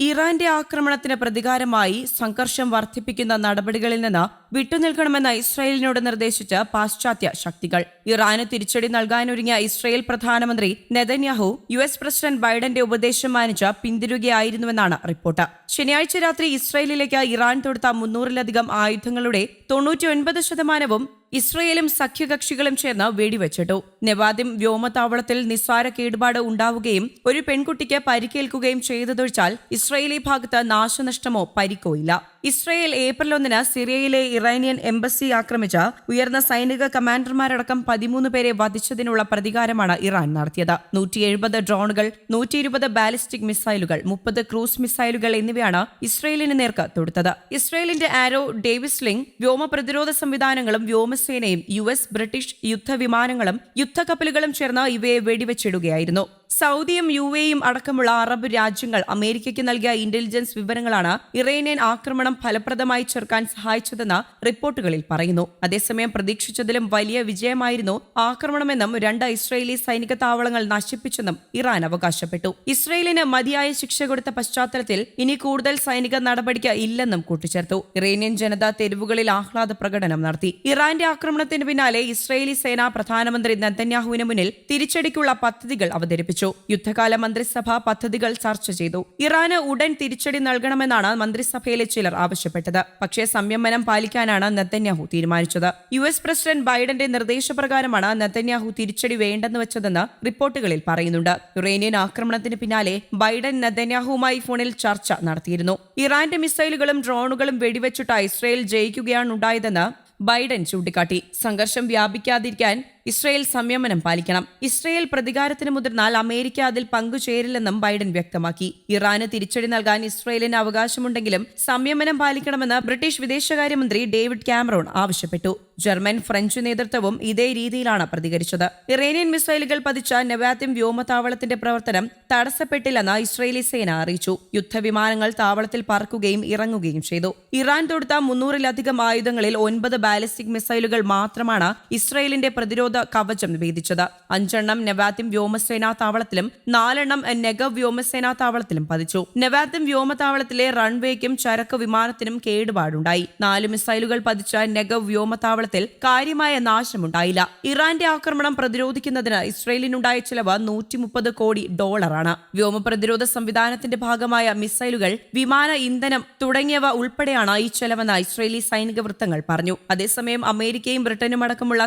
ഇറാന്റെ ആക്രമണത്തിന് പ്രതികാരമായി സംഘർഷം വർദ്ധിപ്പിക്കുന്ന നടപടികളിൽ നിന്ന് വിട്ടുനിൽക്കണമെന്ന് ഇസ്രായേലിനോട് നിർദ്ദേശിച്ച പാശ്ചാത്യ ശക്തികൾ. ഇറാന് തിരിച്ചടി നൽകാനൊരുങ്ങിയ ഇസ്രായേൽ പ്രധാനമന്ത്രി നെതന്യാഹു യു എസ് പ്രസിഡന്റ് ബൈഡന്റെ ഉപദേശം മാനിച്ച് പിന്തിരുകയായിരുന്നുവെന്നാണ് റിപ്പോർട്ട്. ശനിയാഴ്ച രാത്രി ഇസ്രായേലിലേക്ക് ഇറാൻ തൊടുത്ത മുന്നൂറിലധികം ആയുധങ്ങളുടെ തൊണ്ണൂറ്റിയൊൻപത് ശതമാനവും ഇസ്രയേലും സഖ്യകക്ഷികളും ചേർന്ന് വെടിവെച്ചിട്ടു. നെവാദിം വ്യോമത്താവളത്തിൽ നിസ്സാര കേടുപാട് ഉണ്ടാവുകയും ഒരു പെൺകുട്ടിക്ക് പരിക്കേൽക്കുകയും ചെയ്തതൊഴിച്ചാൽ ഇസ്രയേലി ഭാഗത്ത് നാശനഷ്ടമോ പരിക്കോ ഇല്ല. ഇസ്രയേൽ ഏപ്രിൽ ഒന്നിന് സിറിയയിലെ ഇറാനിയൻ എംബസി ആക്രമിച്ച ഉയർന്ന സൈനിക കമാൻഡർമാരടക്കം പതിമൂന്ന് പേരെ വധിച്ചതിനുള്ള പ്രതികാരമാണ് ഇറാൻ നടത്തിയത്. നൂറ്റി എഴുപത് ഡ്രോണുകൾ നൂറ്റി ഇരുപത് ബാലിസ്റ്റിക് മിസൈലുകൾ മുപ്പത് ക്രൂസ് മിസൈലുകൾ എന്നിവയാണ് ഇസ്രയേലിന് നേർക്ക് തൊടുത്തത്. ഇസ്രയേലിന്റെ ആരോ ഡേവിസ് ലിംഗ് വ്യോമ പ്രതിരോധ സംവിധാനങ്ങളും വ്യോമസേനയും യു എസ് ബ്രിട്ടീഷ് യുദ്ധവിമാനങ്ങളും യുദ്ധക്കപ്പലുകളും ചേർന്ന് ഇവയെ വെടിവെച്ചിടുകയായിരുന്നു. സൗദിയും യു എയും അടക്കമുള്ള അറബ് രാജ്യങ്ങൾ അമേരിക്കയ്ക്ക് നൽകിയ ഇന്റലിജൻസ് വിവരങ്ങളാണ് ഇറാനിയൻ ആക്രമണം ഫലപ്രദമായി ചെറുക്കാൻ സഹായിച്ചതെന്ന് റിപ്പോർട്ടുകളിൽ പറയുന്നു. അതേസമയം പ്രതീക്ഷിച്ചതിലും വലിയ വിജയമായിരുന്നു ആക്രമണമെന്നും രണ്ട് ഇസ്രയേലി സൈനിക താവളങ്ങൾ നശിപ്പിച്ചെന്നും ഇറാൻ അവകാശപ്പെട്ടു. ഇസ്രയേലിന് മതിയായ ശിക്ഷ കൊടുത്ത പശ്ചാത്തലത്തിൽ ഇനി കൂടുതൽ സൈനിക നടപടിക്ക് ഇല്ലെന്നും കൂട്ടിച്ചേർത്തു. ഇറാനിയൻ ജനത തെരുവുകളിൽ ആഹ്ലാദ പ്രകടനം നടത്തി. ഇറാന്റെ ആക്രമണത്തിന് പിന്നാലെ ഇസ്രയേലി സേന പ്രധാനമന്ത്രി നെതന്യാഹുവിന് മുന്നിൽ തിരിച്ചടിക്കുള്ള പദ്ധതികൾ അവതരിപ്പിച്ചു. യുദ്ധകാല മന്ത്രിസഭ പദ്ധതികൾ ചർച്ച ചെയ്തു. ഇറാന് ഉടൻ തിരിച്ചടി നൽകണമെന്നാണ് മന്ത്രിസഭയിലെ ചിലർ ആവശ്യപ്പെട്ടത്. പക്ഷേ സംയമനം പാലിക്കാനാണ് നെതന്യാഹു തീരുമാനിച്ചത്. യു എസ് പ്രസിഡന്റ് ബൈഡന്റെ നിർദ്ദേശപ്രകാരമാണ് നെതന്യാഹു തിരിച്ചടി വേണ്ടെന്ന് വെച്ചതെന്ന് റിപ്പോർട്ടുകളിൽ പറയുന്നുണ്ട്. യുറേനിയൻ ആക്രമണത്തിന് പിന്നാലെ ബൈഡൻ നെതന്യാഹുവുമായി ഫോണിൽ ചർച്ച നടത്തിയിരുന്നു. ഇറാന്റെ മിസൈലുകളും ഡ്രോണുകളും വെടിവെച്ചിട്ട് ഇസ്രയേൽ ജയിക്കുകയാണ് ഉണ്ടായതെന്ന് ബൈഡൻ ചൂണ്ടിക്കാട്ടി. സംഘർഷം വ്യാപിക്കാതിരിക്കാൻ ഇസ്രയേൽ സംയമനം പാലിക്കണം. ഇസ്രയേൽ പ്രതികാരത്തിന് മുതിർന്നാൽ അമേരിക്ക അതിൽ പങ്കുചേരില്ലെന്നും ബൈഡൻ വ്യക്തമാക്കി. ഇറാന് തിരിച്ചടി നൽകാൻ ഇസ്രയേലിന് അവകാശമുണ്ടെങ്കിലും സംയമനം പാലിക്കണമെന്ന് ബ്രിട്ടീഷ് വിദേശകാര്യമന്ത്രി ഡേവിഡ് കാമറോൺ ആവശ്യപ്പെട്ടു. ജർമ്മൻ ഫ്രഞ്ച് നേതൃത്വവും ഇതേ രീതിയിലാണ് പ്രതികരിച്ചത്. ഇറാനിയൻ മിസൈലുകൾ പതിച്ച നെവാത്തിം വ്യോമതാവളത്തിന്റെ പ്രവർത്തനം തടസ്സപ്പെട്ടില്ലെന്ന് ഇസ്രയേലി സേന അറിയിച്ചു. യുദ്ധവിമാനങ്ങൾ താവളത്തിൽ പറക്കുകയും ഇറങ്ങുകയും ചെയ്തു. ഇറാൻ തൊടുത്ത മുന്നൂറിലധികം ആയുധങ്ങളിൽ ഒൻപത് ബാലിസ്റ്റിക് മിസൈലുകൾ മാത്രമാണ് ഇസ്രയേലിന്റെ പ്രതിരോധ കവചം ഭേദിച്ചത് അഞ്ചെണ്ണം നെവാത്തിം വ്യോമസേനാ താവളത്തിലും നാലെണ്ണം നെഗ വ്യോമസേനാ താവളത്തിലും പതിച്ചു. നെവാത്തിം വ്യോമതാവളത്തിലെ റൺവേക്കും ചരക്ക് വിമാനത്തിനും കേടുപാടുണ്ടായി. നാല് മിസൈലുകൾ പതിച്ച നെഗവ് വ്യോമതാവളത്തിൽ കാര്യമായ നാശമുണ്ടായില്ല. ഇറാന്റെ ആക്രമണം പ്രതിരോധിക്കുന്നതിന് ഇസ്രയേലിനുണ്ടായ ചെലവ് നൂറ്റി കോടി ഡോളറാണ്. വ്യോമ പ്രതിരോധ സംവിധാനത്തിന്റെ ഭാഗമായ മിസൈലുകൾ വിമാന ഇന്ധനം തുടങ്ങിയവ ഉൾപ്പെടെയാണ് ഈ ചെലവെന്ന് ഇസ്രയേലി സൈനിക വൃത്തങ്ങൾ പറഞ്ഞു. അതേസമയം അമേരിക്കയും ബ്രിട്ടനും അടക്കമുള്ള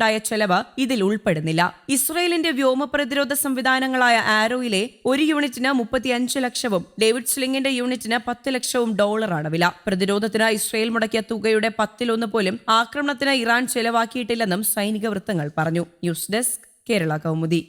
സഖ്യകക്ഷികൾക്കുണ്ടായ ചെലവ് ഇതിൽ ഉൾപ്പെടുന്നില്ല. ഇസ്രയേലിന്റെ വ്യോമ പ്രതിരോധ സംവിധാനങ്ങളായ ആരോയിലെ ഒരു യൂണിറ്റിന് മുപ്പത്തിയഞ്ച് ലക്ഷവും ഡേവിഡ് സ്ലിംഗിന്റെ യൂണിറ്റിന് പത്ത് ലക്ഷവും ഡോളറാണ് വില. പ്രതിരോധത്തിന് ഇസ്രയേൽ മുടക്കിയ തുകയുടെ പത്തിലൊന്ന് പോലും ആക്രമണത്തിന് ഇറാൻ ചെലവാക്കിയിട്ടില്ലെന്നും സൈനിക വൃത്തങ്ങൾ പറഞ്ഞു. News desk Kerala Kaumudi.